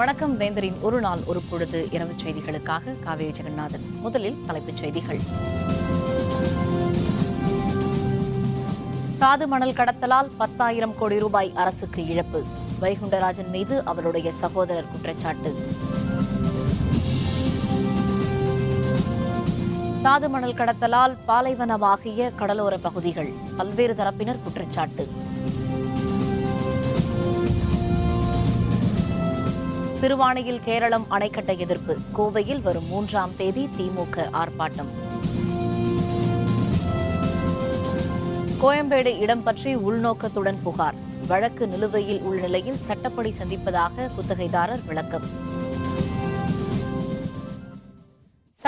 வணக்கம் வேந்தரின் ஒரு நாள் ஒரு பொழுது இரவு செய்திகளுக்காக காவேரி ஜெகநாதன். முதலில் தலைப்புச் செய்திகள். சாது மணல் கடத்தலால் பத்தாயிரம் கோடி ரூபாய் அரசுக்கு இழப்பு. வைகுண்டராஜன் மீது அவருடைய சகோதரர் குற்றச்சாட்டு. சாது மணல் கடத்தலால் பாலைவனமாகிய கடலோர பகுதிகள் பல்வேறு தரப்பினர் குற்றச்சாட்டு. சிறுவாணியில் கேரளம் அணைக்கட்ட எதிர்ப்பு. கோவையில் வரும் மூன்றாம் தேதி திமுக ஆர்ப்பாட்டம். கோயம்பேடு இடம் பற்றி உள்நோக்கத்துடன் புகார். வழக்கு நிலுவையில் உள்ள நிலையில் சட்டப்படி சந்திப்பதாக குத்தகைதாரர் விளக்கம்.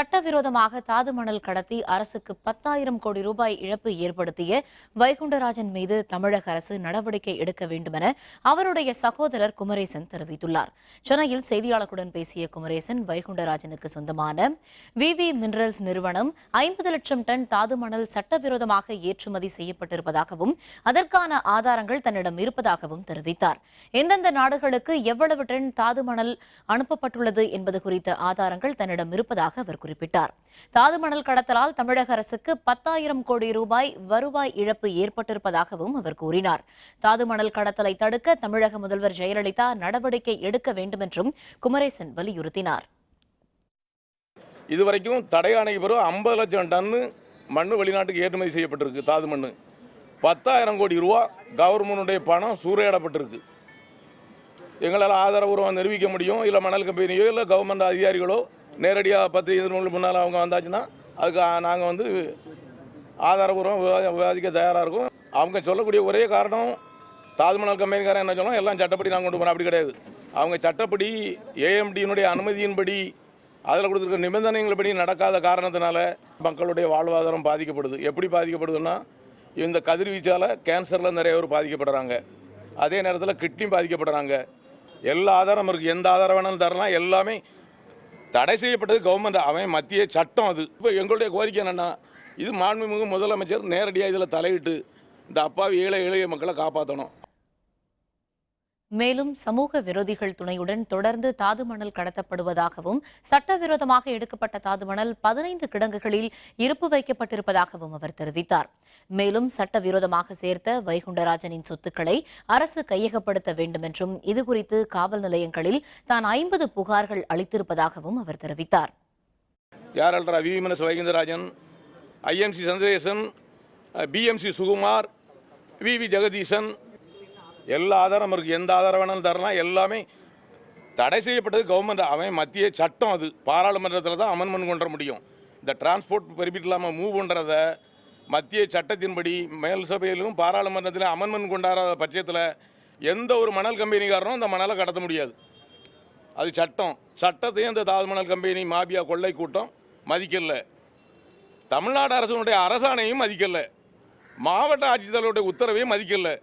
சட்டவிரோதமாக தாது மணல் கடத்தி அரசுக்கு பத்தாயிரம் கோடி ரூபாய் இழப்பு ஏற்படுத்திய வைகுண்டராஜன் மீது தமிழக அரசு நடவடிக்கை எடுக்க வேண்டுமென அவருடைய சகோதரர் குமரேசன் தெரிவித்துள்ளார். சென்னையில் செய்தியாளர்களுடன் பேசிய குமரேசன் வைகுண்டராஜனுக்கு சொந்தமான விவி மினரல்ஸ் நிறுவனம் ஐம்பது லட்சம் டன் தாது மணல் சட்டவிரோதமாக ஏற்றுமதி செய்யப்பட்டிருப்பதாகவும் அதற்கான ஆதாரங்கள் தன்னிடம் இருப்பதாகவும் தெரிவித்தார். எந்தெந்த நாடுகளுக்கு எவ்வளவு டன் தாது மணல் அனுப்பப்பட்டுள்ளது என்பது குறித்த ஆதாரங்கள் தன்னிடம் இருப்பதாக அவர் குறிப்பிட்டார் தாது மணல் கடத்தலால் தமிழக அரசுக்கு பத்தாயிரம் கோடி ரூபாய் வருவாய் இழப்பு ஏற்பட்டிருப்பதாகவும் அவர் கூறினார். தாது மணல் கடத்தலை தடுக்க தமிழக முதல்வர் ஜெயலலிதா நடவடிக்கை எடுக்க வேண்டுமென்றும் குமரேசன் வலியுறுத்தினார். இதுவரைக்கும் தடையானை பெறும் ஐம்பது லட்சம் டன்னு மண் வெளிநாட்டுக்கு ஏற்றுமதி செய்யப்பட்டிருக்கு தாது மண் பத்தாயிரம் கோடி ரூபா கவர்மெண்டுடைய பணம் சூறையாடப்பட்டிருக்கு. எங்களால் ஆதரவுறவம் நிரூபிக்க முடியும் இல்லை மணல் கம்பெனியோ இல்லை கவர்மெண்ட் அதிகாரிகளோ நேரடியாக பத்து இதற்கு முன்னால் அவங்க வந்தாச்சுன்னா அதுக்கு நாங்கள் வந்து ஆதாரபூர்வம் விவாதிக்க தயாராக இருக்கும். அவங்க சொல்லக்கூடிய ஒரே காரணம் தாஜ்மஹால் கம்பெனிக்காரன் என்ன சொன்னால் எல்லாம் சட்டப்படி நாங்கள் கொண்டு போகிறோம் அப்படி கிடையாது. அவங்க சட்டப்படி ஏஎம்டியினுடைய அனுமதியின்படி அதில் கொடுத்துருக்க நிபந்தனைகள்படி நடக்காத காரணத்தினால மக்களுடைய வாழ்வாதாரம் பாதிக்கப்படுது. எப்படி பாதிக்கப்படுதுன்னா இந்த கதிர்வீச்சால் கேன்சரில் நிறைய பேர் பாதிக்கப்படுறாங்க. அதே நேரத்தில் கிட்னி பாதிக்கப்படுறாங்க. எல்லா ஆதாரம் இருக்குது எந்த ஆதாரம் வேணாலும் தரலாம். எல்லாமே தடை செய்யப்பட்டது கவர்மெண்ட் அவன் மத்திய சட்டம் அது. இப்போ எங்களுடைய கோரிக்கை என்னென்னா இது மாண்புமிகு முதலமைச்சர் நேரடியாக இதில் தலையிட்டு இந்த அப்பாவி ஏழை ஏழைய மக்களை காப்பாற்றணும் மேலும் சமூக விரோதிகள் துணையுடன் தொடர்ந்து தாது மணல் கடத்தப்படுவதாகவும் சட்டவிரோதமாக எடுக்கப்பட்ட தாது மணல் பதினைந்து கிடங்குகளில் இருப்பு வைக்கப்பட்டிருப்பதாகவும் அவர் தெரிவித்தார். மேலும் சட்டவிரோதமாக சேர்த்த வைகுண்டராஜனின் சொத்துக்களை அரசு கையகப்படுத்த வேண்டுமென்றும் இதுகுறித்து காவல் நிலையங்களில் தான் ஐம்பது புகார்கள் அளித்திருப்பதாகவும் அவர் தெரிவித்தார். யாரல்ரா விவிமனஸ் Vaikundarajan IMC Chandresan PMC Sukumar V. V. Jagadeesan எல்லா ஆதாரம் இருக்குது எந்த ஆதாரம் வேணாலும் தரலாம். எல்லாமே தடை செய்யப்பட்டது கவர்மெண்ட் அவன் மத்திய சட்டம் அது. பாராளுமன்றத்தில் தான் அமெண்ட்மெண்ட் கொண்டு வர முடியும். இந்த டிரான்ஸ்போர்ட் பெர்மிட் இல்லாமல் மூவ் பண்ணுறத மத்திய சட்டத்தின்படி மேல் சபையிலும் பாராளுமன்றத்தில் அமெண்ட்மெண்ட் கொண்டாடாத பட்சத்தில் எந்த ஒரு மணல் கம்பெனிக்காரனும் அந்த மணலை கடத்த முடியாது. அது சட்டம். சட்டத்தையும் இந்த தாது மணல் கம்பெனி மாபியா கொள்ளை கூட்டம் மதிக்கலை. தமிழ்நாடு அரசனுடைய அரசாணையும் மதிக்கலை. மாவட்ட ஆட்சித்தலைவருடைய உத்தரவையும் மதிக்கலை.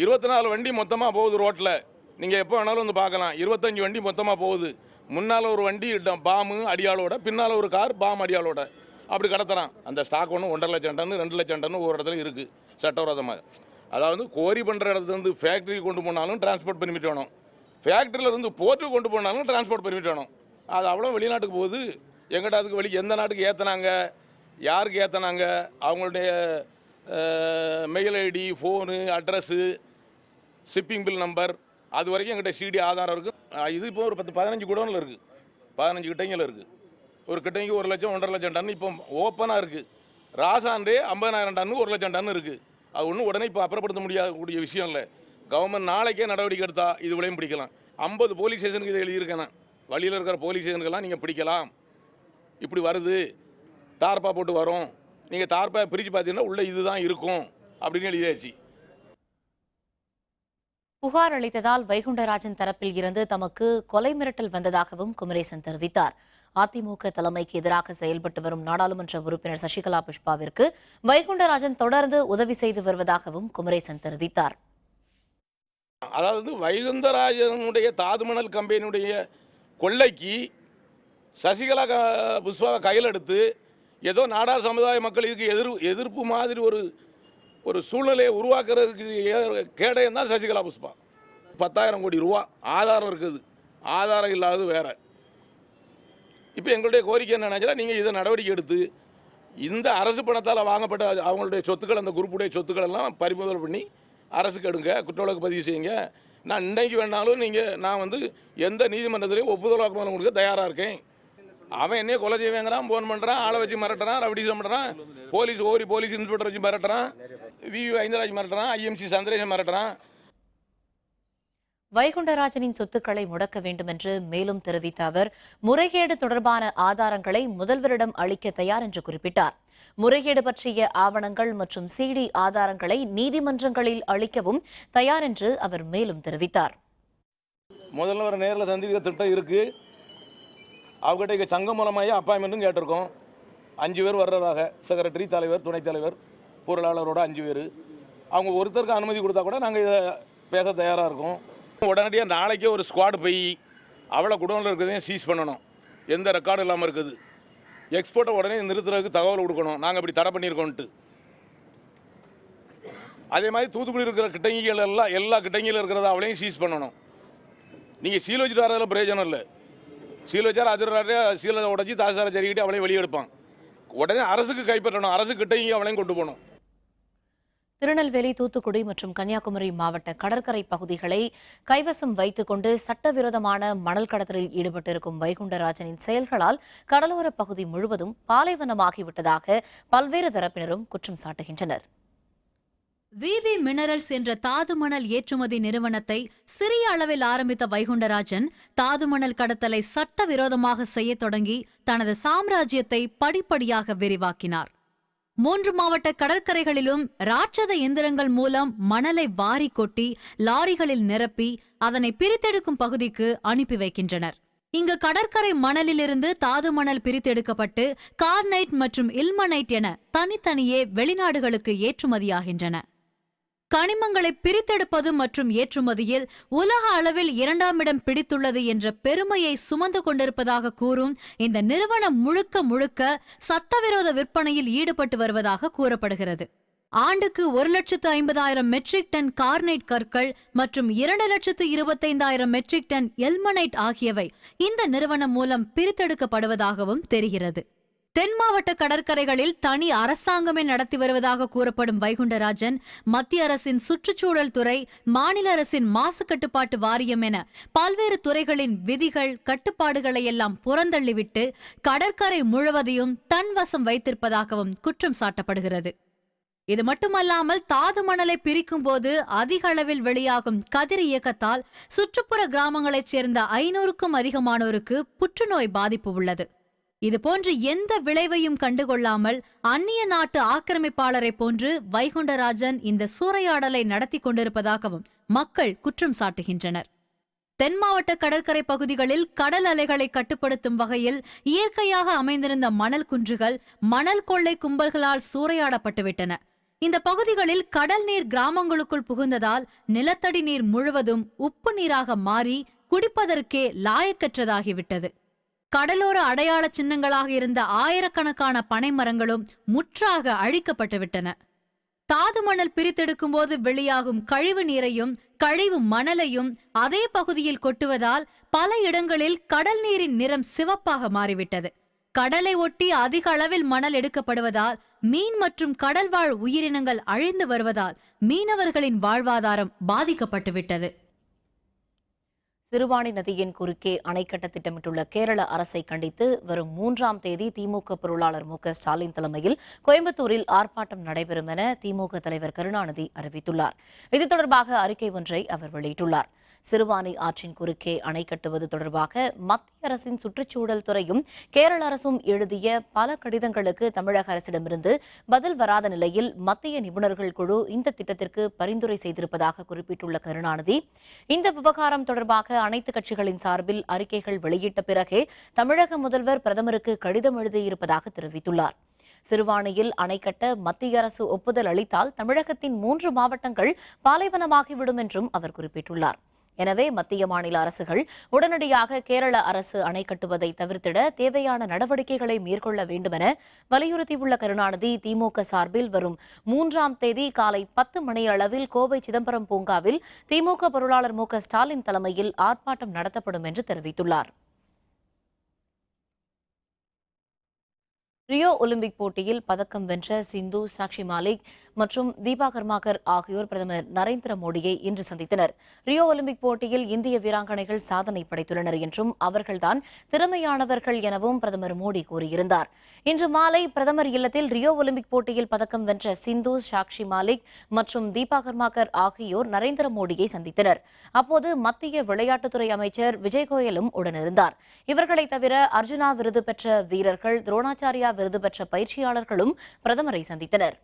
இருபத்தி நாலு வண்டி மொத்தமாக போகுது ரோட்டில் நீங்கள் எப்போ வேணாலும் வந்து பார்க்கலாம். இருபத்தஞ்சி வண்டி மொத்தமாக போகுது. முன்னால் ஒரு வண்டி பாமு அடியாளோட பின்னால் ஒரு கார் பாம் அடியாளோட அப்படி கடத்துறான். அந்த ஸ்டாக் ஒன்று ஒன்றரை லட்சம் டன்னு ரெண்டு லட்சம் டன்னு ஒரு இடத்துல இருக்குது சட்டவிரோதமாக அதாவது கோரி பண்ணுற இடத்துலேருந்து ஃபேக்ட்ரி கொண்டு போனாலும் டிரான்ஸ்போர்ட் பெர்மிட் வேணும். ஃபேக்ட்ரியிலேருந்து போர்ட்டுக்கு கொண்டு போனாலும் டிரான்ஸ்போர்ட் பெர்மிட் வேணும். அது அவ்வளோ வெளிநாட்டுக்கு போகுது. எங்கிட்ட அதுக்கு வெளி எந்த நாட்டுக்கு ஏற்றினாங்க யாருக்கு ஏற்றினாங்க அவங்களுடைய mail ID phone address shipping bill number அது வரைக்கும் எங்கிட்ட சிடி ஆதாரம் இருக்குது இது இப்போ ஒரு பத்து பதினஞ்சு குடோனில் இருக்குது பதினஞ்சு கிட்டைங்கில் இருக்குது ஒரு கிட்டைக்கு ஒரு லட்சம் ஒன்றரை லட்சம் டன் இப்போ ஓப்பனாக இருக்குது ராசாண்டே ஐம்பதாயிரம் டன்னு ஒரு லட்சம் டன் இருக்குது அது ஒன்றும் உடனே இப்போ அப்புறப்படுத்த முடியாதக்கூடிய விஷயம் இல்லை. கவர்மெண்ட் நாளைக்கே நடவடிக்கை எடுத்தால் இது விளையும் பிடிக்கலாம். ஐம்பது போலீஸ் ஸ்டேஷனுக்கு இதை எழுதியிருக்கேன் வழியில் இருக்கிற போலீஸ் ஸ்டேஷனுக்கெல்லாம் நீங்கள் பிடிக்கலாம். இப்படி வருது. தார்ப்பா போட்டு வரும். நீங்கள் தார்ப்பா பிரித்து பார்த்தீங்கன்னா உள்ளே இதுதான் இருக்கும் அப்படின்னு எழுதியாச்சு. புகார் அளித்ததால் வைகுண்டராஜன் தரப்பில் இருந்து தமக்கு கொலை மிரட்டல் வந்ததாகவும் குமரேசன் தெரிவித்தார். அதிமுக தலைமைக்கு எதிராக செயல்பட்டு வரும் நாடாளுமன்ற உறுப்பினர் சசிகலா புஷ்பாவிற்கு வைகுண்டராஜன் தொடர்ந்து உதவி செய்து வருவதாகவும் குமரேசன் தெரிவித்தார். அதாவது வைகுந்தராஜனுடைய தாதுமணல் கம்பெனியுடைய கொள்ளைக்கு சசிகலா புஷ்பாவை கையில் எடுத்து ஏதோ நாடார் சமுதாய மக்கள் இதுக்கு எதிர் எதிர்ப்பு மாதிரி ஒரு ஒரு சூழ்நிலையை உருவாக்குறதுக்கு கேடயம் தான் சசிகலா புஷ்பா. பத்தாயிரம் கோடி ரூபா. ஆதாரம் இருக்குது. ஆதாரம் இல்லாதது வேறு. இப்போ எங்களுடைய கோரிக்கை நினச்சா நீங்கள் இதை நடவடிக்கை எடுத்து இந்த அரசு பணத்தால் வாங்கப்பட்ட அவங்களுடைய சொத்துக்கள் அந்த குரூப்புடைய சொத்துக்கள் எல்லாம் பறிமுதல் பண்ணி அரசுக்கு எடுங்க குற்றவழக்கு பதிவு செய்யுங்க. நான் இன்றைக்கு வேணாலும் நீங்கள் நான் வந்து எந்த நீதிமன்றத்திலையும் ஒப்புதல் வாக்குமூலம் கொடுக்க தயாராக இருக்கேன். அவன் என்னைய கொலை செய்வேங்கிறான் ஃபோன் பண்ணுறான் ஆளை வச்சு மிரட்டுறான் ரவுடிசம் பண்ணுறான் போலீஸ் ஓரி போலீஸ் இன்ஸ்பெக்டர் வச்சு மிரட்டுறான். We ஐந்தராஜ் மிரட்டுறான் IMC சந்திரேசன் மிரட்டுறான். வைகுண்டராஜனின் சொத்துக்களை முடக்க வேண்டும் என்று மேலும் தெரிவித்த அவர் முறைகேடு தொடர்பான ஆதாரங்களை முதல்வரிடம் அளிக்க தயார் என்று குறிப்பிட்டார். முறைகேடு பற்றிய ஆவணங்கள் மற்றும் சிடி ஆதாரங்களை நீதிமன்றங்களில் அளிக்கவும் தயார் என்று அவர் மேலும் தெரிவித்தார். முதல்வர் நேரில் சந்திக்க திட்டம் இருக்குது அவங்ககிட்ட இங்கே சங்கம் மூலமாக அப்பாயின்மெண்ட்டும் கேட்டிருக்கோம். அஞ்சு பேர் வர்றதாக செக்ரட்டரி தலைவர் துணைத் தலைவர் பொருளாளரோட அஞ்சு பேர். அவங்க ஒருத்தருக்கு அனுமதி கொடுத்தா கூட நாங்கள் இதை பேச தயாராக இருக்கோம். உடனடியாக நாளைக்கே ஒரு ஸ்குவாடு போய் அவளை குடோனில் இருக்கிறதையும் சீஸ் பண்ணணும். எந்த ரெக்கார்டும் இல்லாமல் இருக்குது. எக்ஸ்போர்ட்டை உடனே நிறுத்துறதுக்கு தகவல் கொடுக்கணும். நாங்கள் இப்படி தடை பண்ணியிருக்கோன்ட்டு அதே மாதிரி தூத்துக்குடி இருக்கிற கிட்டங்கிகள் எல்லாம் எல்லா கிட்டங்கியில் இருக்கிறத அவளையும் சீஸ் பண்ணணும். நீங்கள் சீல் வச்சுட்டு வரதில் பிரயோஜனம் இல்லை. சீல் வச்சார் அதிர்றாரு சீலை உடஞ்சி தாசாரை சரிக்கிட்டு அவளையும் வெளியே எடுப்பான். உடனே அரசுக்கு கைப்பற்றணும் அரசு கிட்டையும் அவளையும் கொண்டு போகணும். திருநெல்வேலி தூத்துக்குடி மற்றும் கன்னியாகுமரி மாவட்ட கடற்கரை பகுதிகளை கைவசம் வைத்துக்கொண்டு சட்டவிரோதமான மணல் கடத்தலில் ஈடுபட்டிருக்கும் வைகுண்டராஜனின் செயல்களால் கடலோர பகுதி முழுவதும் பாலைவனமாகிவிட்டதாக பல்வேறு தரப்பினரும் குற்றம் சாட்டுகின்றனர். விவி மினரல்ஸ் என்ற தாது மணல் ஏற்றுமதி நிறுவனத்தை சிறிய அளவில் ஆரம்பித்த வைகுண்டராஜன் தாது மணல் கடத்தலை சட்டவிரோதமாக செய்யத் தொடங்கி தனது சாம்ராஜ்யத்தை படிப்படியாக விரிவாக்கினார். மூன்று மாவட்ட கடற்கரைகளிலும் ராட்சத எந்திரங்கள் மூலம் மணலை வாரி கொட்டி லாரிகளில் நிரப்பி அதனை பிரித்தெடுக்கும் பகுதிக்கு அனுப்பி வைக்கின்றனர். இங்கு கடற்கரை மணலிலிருந்து தாது மணல் பிரித்தெடுக்கப்பட்டு கார்னைட் மற்றும் இல்மனைட் என தனித்தனியே வெளிநாடுகளுக்கு ஏற்றுமதியாகின்றன. கனிமங்களை பிரித்தெடுப்பது மற்றும் ஏற்றுமதியில் உலக அளவில் இரண்டாம் இடம் பிடித்துள்ளது என்ற பெருமையை சுமந்து கொண்டிருப்பதாக கூறும் இந்த நிறுவனம் முழுக்க முழுக்க சட்டவிரோத விற்பனையில் ஈடுபட்டு வருவதாக கூறப்படுகிறது. ஆண்டுக்கு ஒரு லட்சத்து ஐம்பதாயிரம் மெட்ரிக் டன் கார்னைட் கற்கள் மற்றும் இரண்டு லட்சத்து இருபத்தைந்தாயிரம் மெட்ரிக் டன் எல்மனைட் ஆகியவை இந்த நிறுவனம் மூலம் பிரித்தெடுக்கப்படுவதாகவும் தெரிகிறது. தென் மாவட்ட கடற்கரைகளில் தனி அரசாங்கமே நடத்தி வருவதாக கூறப்படும் வைகுண்டராஜன் மத்திய அரசின் சுற்றுச்சூழல் துறை மாநில அரசின் மாசு கட்டுப்பாட்டு வாரியம் என பல்வேறு துறைகளின் விதிகள் கட்டுப்பாடுகளை எல்லாம் புறந்தள்ளிவிட்டு கடற்கரை முழுவதையும் தன் வசம் வைத்திருப்பதாகவும் குற்றம் சாட்டப்படுகிறது. இது மட்டுமல்லாமல் தாது மணலை பிரிக்கும் போது அதிக அளவில் வெளியாகும் கதிர் இயக்கத்தால் சுற்றுப்புற கிராமங்களைச் சேர்ந்த ஐநூறுக்கும் அதிகமானோருக்கு புற்றுநோய் பாதிப்பு உள்ளது. இதுபோன்று எந்த விளைவையும் கண்டுகொள்ளாமல் அந்நிய நாட்டு ஆக்கிரமிப்பாளரை போன்று வைகுண்டராஜன் இந்த சூறையாடலை நடத்தி கொண்டிருப்பதாகவும் மக்கள் குற்றம் சாட்டுகின்றனர். தென் மாவட்ட கடற்கரை பகுதிகளில் கடல் அலைகளை கட்டுப்படுத்தும் வகையில் இயற்கையாக அமைந்திருந்த மணல் குன்றுகள் மணல் கொள்ளை கும்பல்களால் சூறையாடப்பட்டுவிட்டன. இந்த பகுதிகளில் கடல் நீர் கிராமங்களுக்குள் புகுந்ததால் நிலத்தடி நீர் முழுவதும் உப்பு நீராக மாறி குடிப்பதற்கே லாயக்கற்றதாகிவிட்டது. கடலோர அடையாள சின்னங்களாக இருந்த ஆயிரக்கணக்கான பனைமரங்களும் முற்றாக அழிக்கப்பட்டுவிட்டன. தாது மணல் பிரித்தெடுக்கும் போது வெளியாகும் கழிவு நீரையும் கழிவு மணலையும் அதே பகுதியில் கொட்டுவதால் பல இடங்களில் கடல் நீரின் நிறம் சிவப்பாக மாறிவிட்டது. கடலை ஒட்டி அதிக அளவில் மணல் எடுக்கப்படுவதால் மீன் மற்றும் கடல்வாழ் உயிரினங்கள் அழிந்து வருவதால் மீனவர்களின் வாழ்வாதாரம் பாதிக்கப்பட்டுவிட்டது. சிறுவாணி நதியின் குறுக்கே அணை கட்ட திட்டமிட்டுள்ள கேரள அரசை கண்டித்து வரும் மூன்றாம் தேதி திமுக பொருளாளர் மு ஸ்டாலின் தலைமையில் கோயம்புத்தூரில் ஆர்ப்பாட்டம் நடைபெறும் என திமுக தலைவர் கருணாநிதி அறிவித்துள்ளார். இது தொடர்பாக அறிக்கை ஒன்றை அவர் வெளியிட்டுள்ளார். சிறுவாணி ஆற்றின் குறுக்கே அணை கட்டுவது தொடர்பாக மத்திய அரசின் சுற்றுச்சூழல் துறையும் கேரள அரசும் எழுதிய பல கடிதங்களுக்கு தமிழக அரசிடமிருந்து பதில் வராத நிலையில் மத்திய நிபுணர்கள் குழு இந்த திட்டத்திற்கு பரிந்துரை செய்திருப்பதாக குறிப்பிட்டுள்ள கருணாநிதி இந்த விவகாரம் தொடர்பாக அனைத்து கட்சிகளின் சார்பில் அறிக்கைகள் வெளியிட்ட பிறகே தமிழக முதல்வர் பிரதமருக்கு கடிதம் எழுதியிருப்பதாக தெரிவித்துள்ளார். சிறுவாணியில் அணை கட்ட மத்திய அரசு ஒப்புதல் அளித்தால் தமிழகத்தின் மூன்று மாவட்டங்கள் பாலைவனமாகிவிடும் என்றும் அவர் குறிப்பிட்டுள்ளார். எனவே மத்திய மாநில அரசுகள் உடனடியாக கேரள அரசு அணை கட்டுவதை தவிர்த்திட தேவையான நடவடிக்கைகளை மேற்கொள்ள வேண்டுமென வலியுறுத்தியுள்ள கருணாநிதி திமுக சார்பில் வரும் மூன்றாம் தேதி காலை பத்து மணி அளவில் கோவை சிதம்பரம் பூங்காவில் திமுக பொருளாளர் மு க ஸ்டாலின் தலைமையில் ஆர்ப்பாட்டம் நடத்தப்படும் என்று தெரிவித்துள்ளார். ரியோ ஒலிம்பிக் போட்டியில் பதக்கம் வென்ற சிந்து சாக்ஷி மாலிக் மற்றும் தீபா கர்மாகர் ஆகியோர் பிரதமர் நரேந்திர மோடியை இன்று சந்தித்தனர். ரியோ ஒலிம்பிக் போட்டியில் இந்திய வீராங்கனைகள் சாதனை படைத்துள்ளனர் என்றும் அவர்கள்தான் திறமையானவர்கள் எனவும் பிரதமர் மோடி கூறியிருந்தார். இன்று மாலை பிரதமர் இல்லத்தில் ரியோ ஒலிம்பிக் போட்டியில் பதக்கம் வென்ற சிந்து சாக்ஷி மாலிக் மற்றும் தீபா கர்மாகர் ஆகியோர் நரேந்திர மோடியை சந்தித்தனர். அப்போது மத்திய விளையாட்டுத்துறை அமைச்சர் விஜய் கோயலும் உடனிருந்தார். இவர்களை தவிர அர்ஜுனா விருது பெற்ற வீரர்கள் துரோணாச்சாரியா விருது பெற்ற பயிற்சியாளர்களும் பிரதமரை சந்தித்தனர்.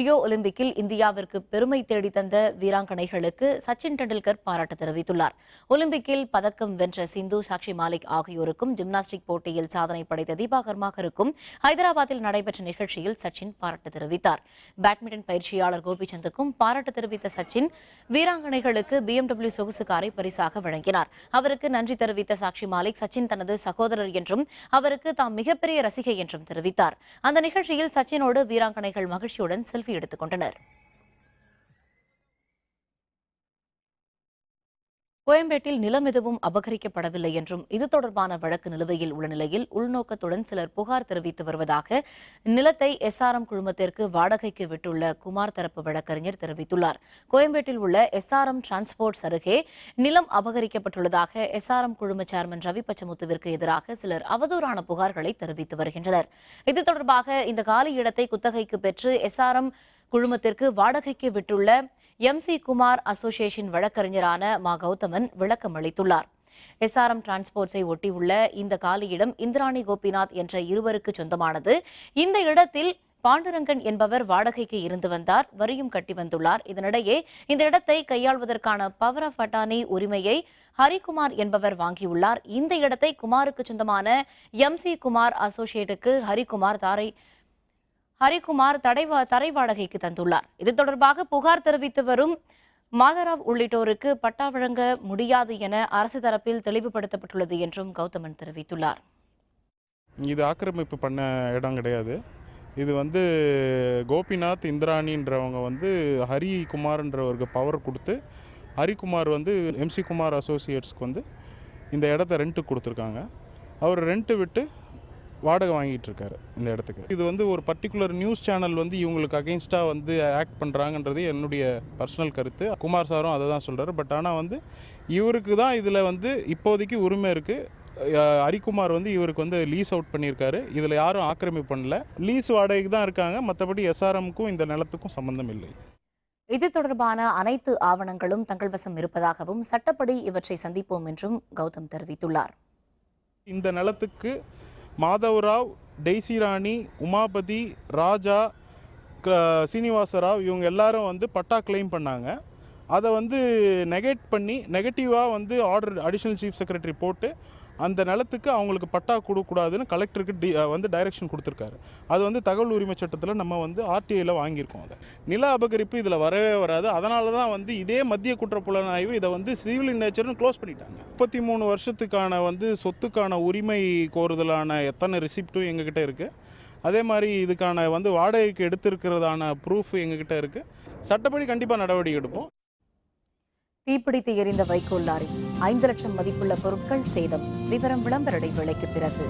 ரியோ ஒலிம்பிக்கில் இந்தியாவிற்கு பெருமை தேடி தந்த வீராங்கனைகளுக்கு சச்சின் டெண்டுல்கர் பாராட்டு தெரிவித்துள்ளார். ஒலிம்பிக்கில் பதக்கம் வென்ற சிந்து சாக்ஷி மாலிக் ஆகியோருக்கும் ஜிம்னாஸ்டிக் போட்டியில் சாதனை படைத்த தீபா கர்மாகருக்கும் ஹைதராபாத்தில் நடைபெற்ற நிகழ்ச்சியில் சச்சின் பாராட்டு தெரிவித்தார். பேட்மிண்டன் பயிற்சியாளர் கோபிச்சந்துக்கும் பாராட்டு தெரிவித்த சச்சின் வீராங்கனைகளுக்கு பிஎம்டபிள்யூ சொகுசு காரை பரிசாக வழங்கினார். அவருக்கு நன்றி தெரிவித்த சாக்ஷி மாலிக் சச்சின் தனது சகோதரர் என்றும் அவருக்கு தாம் மிகப்பெரிய ரசிகை என்றும் தெரிவித்தார். அந்த நிகழ்ச்சியில் சச்சினோடு வீராங்கனைகள் மகிழ்ச்சியுடன் செல்ஃபி எடுத்துக் கொண்டனர். கோயம்பேட்டில் நிலம் எதுவும் அபகரிக்கப்படவில்லை என்றும் இது தொடர்பான வழக்கு நிலுவையில் உள்ள நிலையில் உள்நோக்கத்துடன் சிலர் புகார் தெரிவித்து வருவதாக நிலத்தை எஸ்ஆர்எம் குழுமத்திற்கு வாடகைக்கு விட்டுள்ள குமார் தரப்பு வழக்கறிஞர் தெரிவித்துள்ளார். கோயம்பேட்டில் உள்ள எஸ்ஆர்எம் டிரான்ஸ்போர்ட்ஸ் அருகே நிலம் அபகரிக்கப்பட்டுள்ளதாக எஸ்ஆர்எம் குழும சேர்மன் ரவி பச்சமுத்துவிற்கு எதிராக சிலர் அவதூறான புகார்களை தெரிவித்து வருகின்றனர். இது தொடர்பாக இந்த காலி இடத்தை குத்தகைக்கு பெற்று எஸ்ஆர்எம் குழுமத்திற்கு வாடகைக்கு விட்டுள்ள எம் சி குமார் அசோசியேஷன் வழக்கறிஞரான மா கௌதமன் விளக்கம் அளித்துள்ளார். எஸ்ஆர்எம் டிரான்ஸ்போர்ட்ஸை ஒட்டியுள்ள இந்த காலியிடம் இந்திராணி கோபிநாத் என்ற இருவருக்கு சொந்தமானது. இந்த இடத்தில் பாண்டுரங்கன் என்பவர் வாடகைக்கு இருந்து வந்தார் வரியும் கட்டி வந்துள்ளார். இதனிடையே இந்த இடத்தை கையாள்வதற்கான பவர் ஆஃப் அட்டானி உரிமையை ஹரிகுமார் என்பவர் வாங்கியுள்ளார். இந்த இடத்தை குமாருக்கு சொந்தமான எம் சி குமார் அசோசியேட்டுக்கு ஹரிகுமார் தாரை ஹரிகுமார் தடை வா- தரை வாடகைக்கு தந்துள்ளார். இது தொடர்பாக புகார் தெரிவித்து வரும் மாதராவ் உள்ளிட்டோருக்கு பட்டா வழங்க முடியாது என அரசு தரப்பில் தெளிவுபடுத்தப்பட்டுள்ளது என்றும் கௌதமன் தெரிவித்துள்ளார். இது ஆக்கிரமிப்பு பண்ண இடம் கிடையாது. இது வந்து கோபிநாத் இந்திராணின்றவங்க வந்து ஹரிகுமார்ன்றவருக்கு பவர் கொடுத்து ஹரிகுமார் வந்து எம்சி குமார் அசோசியேட்ஸ்க்கு வந்து இந்த இடத்த ரெண்ட்டு கொடுத்துருக்காங்க. அவர் ரெண்ட்டு விட்டு வாடகை வாங்கிட்டு இருக்காரு இந்த இடத்துக்கு. இது வந்து ஒரு பர்டிகுலர் நியூஸ் சேனல் வந்து இவங்களுக்கு அகெயின்ஸ்டாக வந்து ஆக்ட் பண்ணுறாங்கன்றது என்னுடைய பர்சனல் கருத்து. குமார் சாரும் அதை தான் சொல்கிறாரு பட் ஆனால் வந்து இவருக்கு தான் இதில் வந்து இப்போதைக்கு உரிமை இருக்குது ஹரிகுமார் வந்து இவருக்கு வந்து லீஸ் அவுட் பண்ணியிருக்காரு. இதில் யாரும் ஆக்கிரமிப்பு பண்ணல. லீஸ் வாடகைக்கு தான் இருக்காங்க. மற்றபடி எஸ்ஆர்எம்க்கும் இந்த நிலத்துக்கும் சம்மந்தம் இல்லை. இது தொடர்பான அனைத்து ஆவணங்களும் தங்கள் வசம் இருப்பதாகவும் சட்டப்படி இவற்றை சந்திப்போம் என்றும் கௌதம் தெரிவித்துள்ளார். இந்த நிலத்துக்கு மாதவராவ் டெய்சி ராணி உமாபதி ராஜா சீனிவாசராவ் இவங்க எல்லாரும் வந்து பட்டா கிளைம் பண்ணாங்க. அதை வந்து நெகேட் பண்ணி நெகட்டிவாக வந்து ஆர்டர் அடிஷ்னல் சீஃப் செக்ரட்டரி போட்டு அந்த நிலத்துக்கு அவங்களுக்கு பட்டா கொடுக்கக்கூடாதுன்னு கலெக்டருக்கு டி வந்து டைரக்ஷன் கொடுத்துருக்காரு. அது வந்து தகவல் உரிமை சட்டத்தில் நம்ம வந்து ஆர்டிஐயில் வாங்கியிருக்கோம் அதை. நில அபகரிப்பு இதில் வரவே வராது. அதனால தான் வந்து இதே மத்திய குற்றப்புலனாய்வு இதை வந்து சிவில் நேச்சர்னு க்ளோஸ் பண்ணிட்டாங்க. முப்பத்தி மூணு வருஷத்துக்கான வந்து சொத்துக்கான உரிமை கோருதலான எத்தனை ரிசிப்ட்டும் எங்ககிட்ட இருக்குது அதே மாதிரி இதுக்கான வந்து வாடகைக்கு எடுத்திருக்கிறதான ப்ரூஃப் எங்ககிட்ட இருக்குது சட்டப்படி கண்டிப்பாக நடவடிக்கை எடுப்போம். தீப்பிடித்து எரிந்த வைக்கோல் லாரி ஐந்து லட்சம் மதிப்புள்ள பொருட்கள் சேதம் விவரம் விளம்பர இடைவேளைக்கு பிறகு.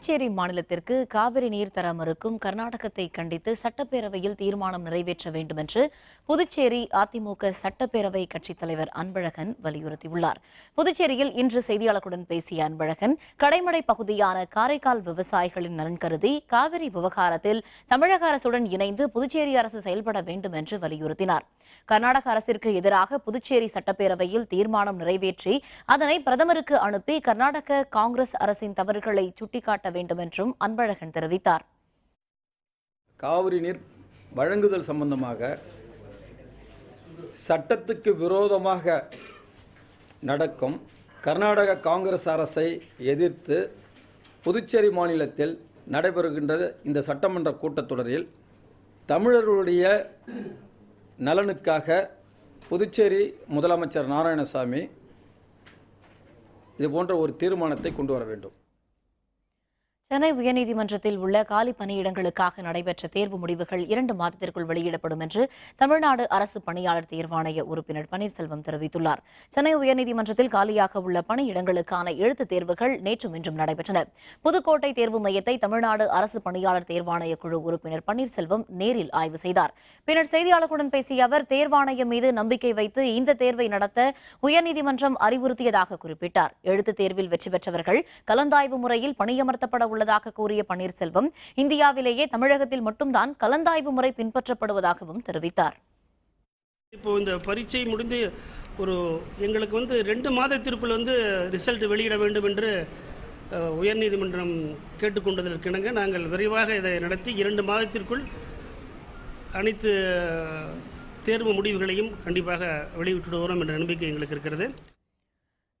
புதுச்சேரி மாநிலத்திற்கு காவிரி நீர் தர மறுக்கும் கர்நாடகத்தை கண்டித்து சட்டப்பேரவையில் தீர்மானம் நிறைவேற்ற வேண்டும் என்று புதுச்சேரி அதிமுக சட்டப்பேரவை கட்சித் தலைவர் அன்பழகன் வலியுறுத்தியுள்ளார். புதுச்சேரியில் இன்று செய்தியாளர்களுடன் பேசிய அன்பழகன் கடைமடை பகுதியான காரைக்கால் விவசாயிகளின் நலன் கருதி காவிரி விவகாரத்தில் தமிழக அரசுடன் இணைந்து புதுச்சேரி அரசு செயல்பட வேண்டும் என்று வலியுறுத்தினார். கர்நாடக அரசிற்கு எதிராக புதுச்சேரி சட்டப்பேரவையில் தீர்மானம் நிறைவேற்றி அதனை பிரதமருக்கு அனுப்பி கர்நாடக காங்கிரஸ் அரசின் தவறுகளை சுட்டிக்காட்ட வேண்டும் என்றும் அன்பழகன் தெரிவித்தார். காவிரி நீர் வழங்குதல் சம்பந்தமாக சட்டத்துக்கு விரோதமாக நடக்கும் கர்நாடக காங்கிரஸ் அரசை எதிர்த்து புதுச்சேரி மாநிலத்தில் நடைபெறுகின்ற இந்த சட்டமன்ற கூட்டத்தொடரில். தமிழர்களுடைய நலனுக்காக புதுச்சேரி முதலமைச்சர் நாராயணசாமி இது போன்ற ஒரு தீர்மானத்தை கொண்டு வர வேண்டும். சென்னை உயர்நீதிமன்றத்தில் உள்ள காலி பணியிடங்களுக்காக நடைபெற்ற தேர்வு முடிவுகள் இரண்டு மாதத்திற்குள் வெளியிடப்படும் என்று தமிழ்நாடு அரசு பணியாளர் தேர்வாணைய உறுப்பினர் பன்னீர்செல்வம் தெரிவித்துள்ளார். சென்னை உயர்நீதிமன்றத்தில் காலியாக உள்ள பணியிடங்களுக்கான எழுத்துத் தேர்வுகள் நேற்றும் இன்றும் நடைபெற்றன. புதுக்கோட்டை தேர்வு மையத்தை தமிழ்நாடு அரசு பணியாளர் தேர்வாணைய குழு உறுப்பினர் பன்னீர்செல்வம் நேரில் ஆய்வு செய்தார். பின்னர் செய்தியாளர்களுடன் பேசிய அவர் தேர்வாணையம் மீது நம்பிக்கை வைத்து இந்த தேர்வை நடத்த உயர்நீதிமன்றம் அறிவுறுத்தியதாக குறிப்பிட்டார். எழுத்துத் தேர்வில் வெற்றி பெற்றவர்கள் கலந்தாய்வு முறையில் பணியமர்த்தப்பட உள்ளதாக கூறிய பன்னீர்செல்வம் இந்தியாவிலேயே தமிழகத்தில் மட்டும்தான் கலந்தாய்வு முறை பின்பற்றப்படுவதாகவும் தெரிவித்தார். இப்போ இந்த பரீட்சை முடிந்து ஒரு எங்களுக்கு வந்து ரெண்டு மாதத்திற்குள் வந்து ரிசல்ட் வெளியிட வேண்டும் என்று உயர்நீதிமன்றம் கேட்டுக்கொண்டதற்கிணங்க நாங்கள் விரைவாக இதை நடத்தி இரண்டு மாதத்திற்குள் அனைத்து தேர்வு முடிவுகளையும் கண்டிப்பாக வெளியிட்டுடுவோம் என்ற நம்பிக்கை எங்களுக்கு இருக்கிறது.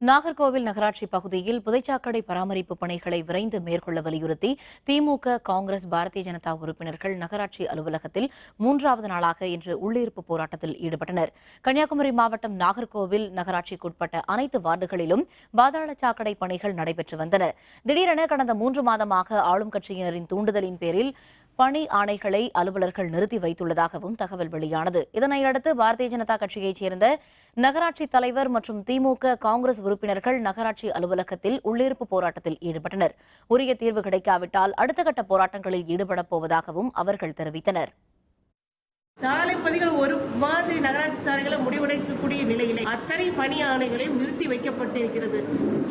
நாகர்கோவில் நகராட்சி பகுதியில் புதைச்சாக்கடை பராமரிப்பு பணிகளை விரைந்து மேற்கொள்ள வலியுறுத்தி திமுக காங்கிரஸ் பாரதிய ஜனதா உறுப்பினர்கள் நகராட்சி அலுவலகத்தில் மூன்றாவது நாளாக இன்று உள்ளிருப்பு போராட்டத்தில் ஈடுபட்டனர். கன்னியாகுமரி மாவட்டம் நாகர்கோவில் நகராட்சிக்குட்பட்ட அனைத்து வார்டுகளிலும் பாதாள சாக்கடை பணிகள் நடைபெற்று வந்தன. திடீரென கடந்த மூன்று மாதமாக ஆளும் கட்சியினரின் தூண்டுதலின் பேரில் பணி ஆணைகளை அலுவலர்கள் நிறுத்தி வைத்துள்ளதாகவும் தகவல் வெளியானது. இதனையடுத்து பாரதிய ஜனதா கட்சியைச் சேர்ந்த நகராட்சி தலைவர் மற்றும் திமுக காங்கிரஸ் உறுப்பினர்கள் நகராட்சி அலுவலகத்தில் உள்ளிருப்பு போராட்டத்தில் ஈடுபட்டனர். உரிய தீர்வு கிடைக்காவிட்டால் அடுத்த கட்ட போராட்டங்களில் ஈடுபடப் போவதாகவும் அவர்கள் தெரிவித்தனர். சாலை பதிகள் ஒரு மாதிரி நகராட்சி சாலைகளை முடிவடைக்கக்கூடிய நிலையிலே அத்தனை பணி ஆணைகளையும் நிறுத்தி வைக்கப்பட்டிருக்கிறது.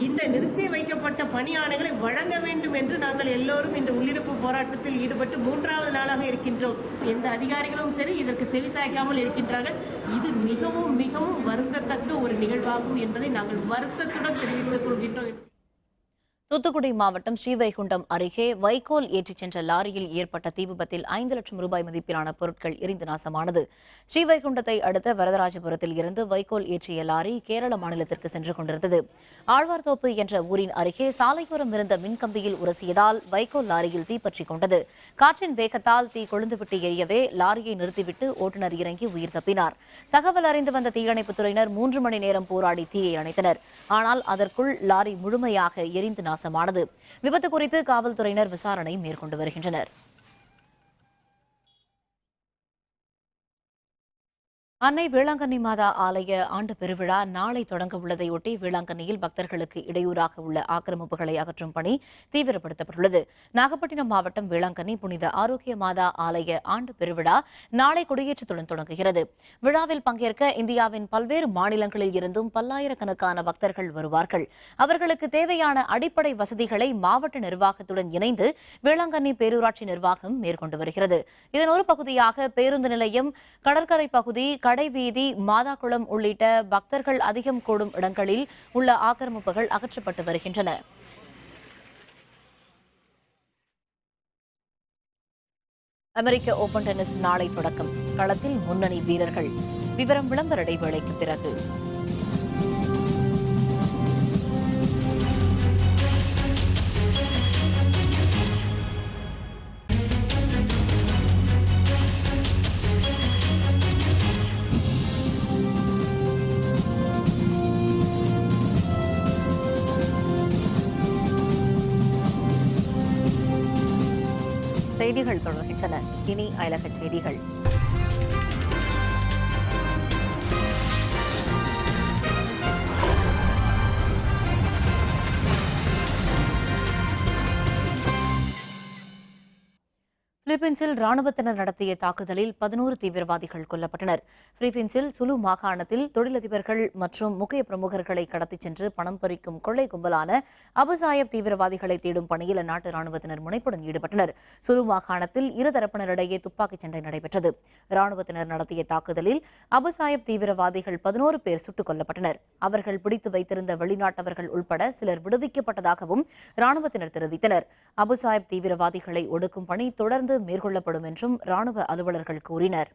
இந்த நிறுத்தி வைக்கப்பட்ட பணி ஆணைகளை வழங்க வேண்டும் என்று நாங்கள் எல்லோரும் இன்று உள்ளிருப்பு போராட்டத்தில் ஈடுபட்டு மூன்றாவது நாளாக இருக்கின்றோம். எந்த அதிகாரிகளும் சரி இதற்கு செவிசாய்க்காமல் இருக்கின்றார்கள். இது மிகவும் மிகவும் வருந்தத்தக்க ஒரு நிகழ்வாகும் என்பதை நாங்கள் வருத்தத்துடன் தெரிவித்துக் கொள்கின்றோம். தூத்துக்குடி மாவட்டம் ஸ்ரீவைகுண்டம் அருகே வைக்கோல் ஏற்றிச் சென்ற லாரியில் ஏற்பட்ட தீ விபத்தில் ஐந்து லட்சம் ரூபாய் மதிப்பிலான பொருட்கள் எரிந்து நாசமானது. ஸ்ரீவைகுண்டத்தை அடுத்த வரதராஜபுரத்தில் இருந்து வைக்கோல் ஏற்றிய லாரி கேரள மாநிலத்திற்கு சென்று கொண்டிருந்தது. ஆழ்வார்தோப்பு என்ற ஊரின் அருகே சாலையோரம் இருந்த மின்கம்பியில் உரசியதால் வைக்கோல் லாரியில் தீப்பற்றிக் கொண்டது. காற்றின் வேகத்தால் தீ கொழுந்துவிட்டு எரியவே லாரியை நிறுத்திவிட்டு ஓட்டுநர் இறங்கி உயிர் தப்பினார். தகவல் அறிந்து வந்த தீயணைப்புத் துறையினர் மூன்று மணி நேரம் போராடி தீயை அணைத்தனர். ஆனால் அதற்குள் லாரி முழுமையாக எரிந்து பிரகாசமானது. விபத்து குறித்து காவல்துறையினர் விசாரணை மேற்கொண்டு வருகின்றனர். அன்னை வேளாங்கண்ணி மாதா ஆலய ஆண்டு பெருவிழா நாளை தொடங்க உள்ளதையொட்டி வேளாங்கண்ணியில் பக்தர்களுக்கு இடையூறாக உள்ள ஆக்கிரமிப்புகளை அகற்றும் பணி தீவிரப்படுத்தப்பட்டுள்ளது. நாகப்பட்டினம் மாவட்டம் வேளாங்கண்ணி புனித ஆரோக்கிய மாதா ஆலய ஆண்டு பெருவிழா நாளை கொடியேற்றத்துடன் தொடங்குகிறது. விழாவில் பங்கேற்க இந்தியாவின் பல்வேறு மாநிலங்களில் இருந்தும் பல்லாயிரக்கணக்கான பக்தர்கள் வருவார்கள். அவர்களுக்கு தேவையான அடிப்படை வசதிகளை மாவட்ட நிர்வாகத்துடன் இணைந்து வேளாங்கண்ணி பேரூராட்சி நிர்வாகம் மேற்கொண்டு வருகிறது. இதன் ஒரு பகுதியாக பேருந்து நிலையம் கடற்கரை பகுதி கடைவீதி மாதாக்குளம் உள்ளிட்ட பக்தர்கள் அதிகம் கூடும் இடங்களில் உள்ள ஆக்கிரமிப்புகள் அகற்றப்பட்டு வருகின்றன. அமெரிக்க ஓபன் டென்னிஸ் நாளை தொடக்கம். களத்தில் முன்னணி வீரர்கள் விவரம் விளம்பர இடைவேளைக்கு பிறகு. செய்திகள் தொடர்கின்றன. இனி அயலக செய்திகள். பிலிப்பைன்ஸில் ராணுவத்தினர் நடத்திய தாக்குதலில் பதினோரு தீவிரவாதிகள் கொல்லப்பட்டனர். பிலிப்பைன்ஸில் சுலு மாகாணத்தில் தொழிலதிபர்கள் மற்றும் முக்கிய பிரமுகர்களை கடத்திச் சென்று பணம் பறிக்கும் கொள்ளை கும்பலான அபுசாயப் தீவிரவாதிகளை தேடும் பணியில் அந்நாட்டு ராணுவத்தினர் முனைப்புடன் ஈடுபட்டனர். சுலு மாகாணத்தில் இருதரப்பினரிடையே துப்பாக்கிச் சண்டை நடைபெற்றது. ராணுவத்தினர் நடத்திய தாக்குதலில் அபுசாயப் தீவிரவாதிகள் பதினோரு பேர் சுட்டுக் கொல்லப்பட்டனர். அவர்கள் பிடித்து வைத்திருந்த வெளிநாட்டவர்கள் உள்பட சிலர் விடுவிக்கப்பட்டதாகவும் ராணுவத்தினர் தெரிவித்தனர். அபுசாயப் தீவிரவாதிகளை ஒடுக்கும் பணி தொடர்ந்து மேற்கொள்ளப்பட்டது மேற்கொள்ளப்படும் என்றும் ராணுவ அலுவலர்கள் கூறினர்.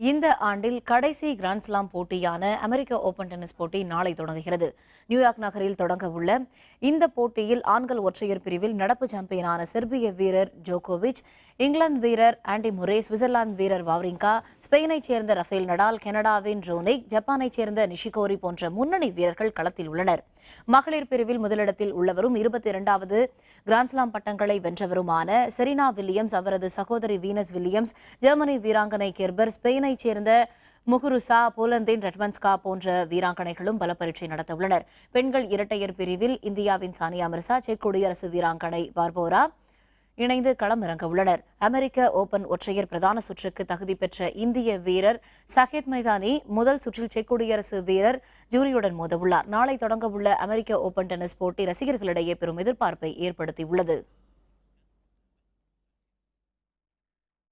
இந்த ஆண்டில் கடைசி கிராண்ட்ஸ்லாம் போட்டியான அமெரிக்க ஓபன் டென்னிஸ் போட்டி நாளை தொடங்குகிறது. நியூயார்க் நகரில் தொடங்க உள்ள இந்த போட்டியில் ஆண்கள் ஒற்றையர் பிரிவில் நடப்பு சாம்பியனான செர்பிய வீரர் ஜோகோவிச் இங்கிலாந்து வீரர் ஆண்டி முரே சுவிட்சர்லாந்து வீரர் வாவ்ரிங்கா ஸ்பெயினைச் சேர்ந்த ரஃபேல் நடால் கனடாவின் ரோனிக் ஜப்பானைச் சேர்ந்த நிஷிகோரி போன்ற முன்னணி வீரர்கள் களத்தில் உள்ளனர். மகளிர் பிரிவில் முதலிடத்தில் உள்ளவரும் இருபத்தி இரண்டாவது கிராண்ட்ஸ்லாம் பட்டங்களை வென்றவருமான செரினா வில்லியம்ஸ் அவரது சகோதரி வீனஸ் வில்லியம்ஸ் ஜெர்மனி வீராங்கனை கெர்பர் ஸ்பெயின் ஸ்பெயினைச் சேர்ந்த முகுருசா போலந்தின் ரெட்மன்ஸ்கா போன்ற வீராங்கனைகளும் பல பரீட்சை நடத்த உள்ளனர் பெண்கள் இரட்டையர் பிரிவில் இந்தியாவின் சானியா மிர்சா செக் குடியரசு வீராங்கனை பார்போரா இணைந்து களமிறங்க உள்ளனர் அமெரிக்க ஓபன் ஒற்றையர் பிரதான சுற்றுக்கு தகுதி பெற்ற இந்திய வீரர் சஹேத் மைதானி முதல் சுற்றில் செக் குடியரசு வீரர் ஜூரியுடன் மோதவுள்ளார். நாளை தொடங்கவுள்ள அமெரிக்க ஓபன் டென்னிஸ் போட்டி ரசிகர்களிடையே பெரும் எதிர்பார்ப்பை ஏற்படுத்தியுள்ளது.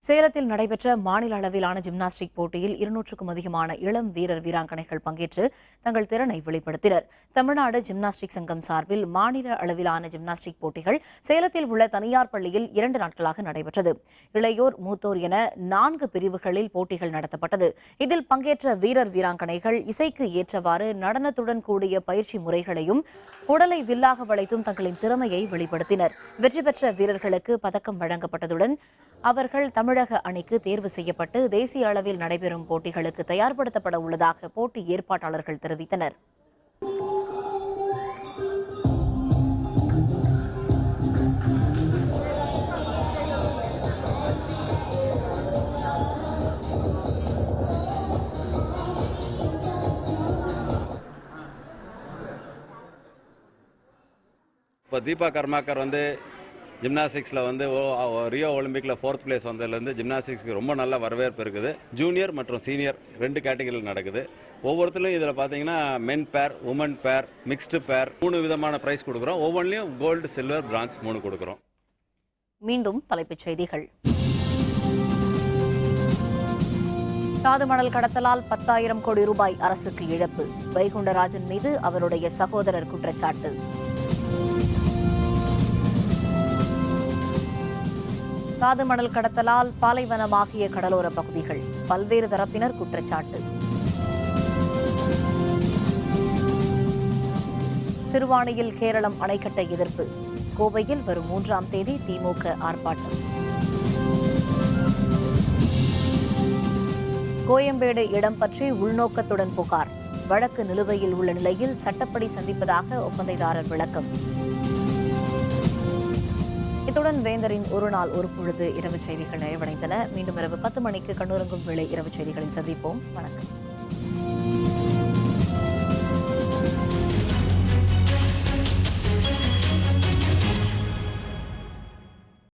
சேலத்தில் நடைபெற்ற மாநில அளவிலான ஜிம்னாஸ்டிக் போட்டியில் இருநூற்றுக்கும் அதிகமான இளம் வீரர் வீராங்கனைகள் பங்கேற்று தங்கள் திறனை வெளிப்படுத்தினர். தமிழ்நாடு ஜிம்னாஸ்டிக் சங்கம் சார்பில் மாநில அளவிலான ஜிம்னாஸ்டிக் போட்டிகள் சேலத்தில் உள்ள தனியார் பள்ளியில் இரண்டு நாட்களாக நடைபெற்றது. இளையோர் மூத்தோர் என நான்கு பிரிவுகளில் போட்டிகள் நடத்தப்பட்டது. இதில் பங்கேற்ற வீரர் வீராங்கனைகள் இசைக்கு ஏற்றவாறு நடனத்துடன் கூடிய பயிற்சி முறைகளையும் உடலை வில்லாக வளைத்தும் தங்களின் திறமையை வெளிப்படுத்தினர். வெற்றி பெற்ற வீரர்களுக்கு பதக்கம் வழங்கப்பட்டதுடன் அவர்கள் தமிழக அணிக்கு தேர்வு செய்யப்பட்டு தேசிய அளவில் நடைபெறும் போட்டிகளுக்கு தயார்படுத்தப்பட உள்ளதாக போட்டி ஏற்பாட்டாளர்கள் தெரிவித்தனர். இப்போ தீபா கர்மாக்கர் வந்து ஜிம்னாஸ்டிக்ஸில் வந்து ஓ- ஓ- ரியோ ஒலிம்பிக்கில் ஃபோர்த் பிளேஸ் வந்ததுலேருந்து ஜிம்னாஸ்டிக்ஸ்க்கு ரொம்ப நல்ல வரவேற்பு இருக்குது. ஜூனியர் மற்றும் சீனியர் ரெண்டு கேட்டகரியில் நடக்குது. ஒவ்வொருத்தரும் இதில் பார்த்தீங்கன்னா மென் பேர் உமன் பேர் மிக்ஸ்டு பேர் மூணு விதமான ப்ரைஸ் கொடுக்குறோம். ஒவ்வொன்றிலையும் கோல்டு சில்வர் பிரான்ஸ் மூணு கொடுக்குறோம். மீண்டும் தலைப்புச் செய்திகள். தாது மணல் கடத்தலால் பத்தாயிரம் கோடி ரூபாய் அரசுக்கு இழப்பு. வைகுண்டராஜன் மீது அவருடைய சகோதரர் குற்றச்சாட்டு. காது மணல் கடத்தலால் பாலைவனமாகிய கடலோர பகுதிகள். பல்வேறு தரப்பினர் குற்றச்சாட்டு. சிறுவாணியில் கேரளம் அணைக்கட்ட எதிர்ப்பு. கோவையில் வரும் மூன்றாம் தேதி திமுக ஆர்ப்பாட்டம். கோயம்பேடு இடம் பற்றி உள்நோக்கத்துடன் புகார். வழக்கு நிலுவையில் உள்ள நிலையில் சட்டப்படி சந்திப்பதாக ஒப்பந்தைதாரர் விளக்கம். இத்துடன் வேந்தரின் ஒரு நாள் ஒரு பொழுது இரவு செய்திகள் நிறைவடைந்தன. மீண்டும் இரவு பத்து மணிக்கு கண்ணுறங்கும் வேளை இரவு செய்திகளில் சந்திப்போம். வணக்கம்.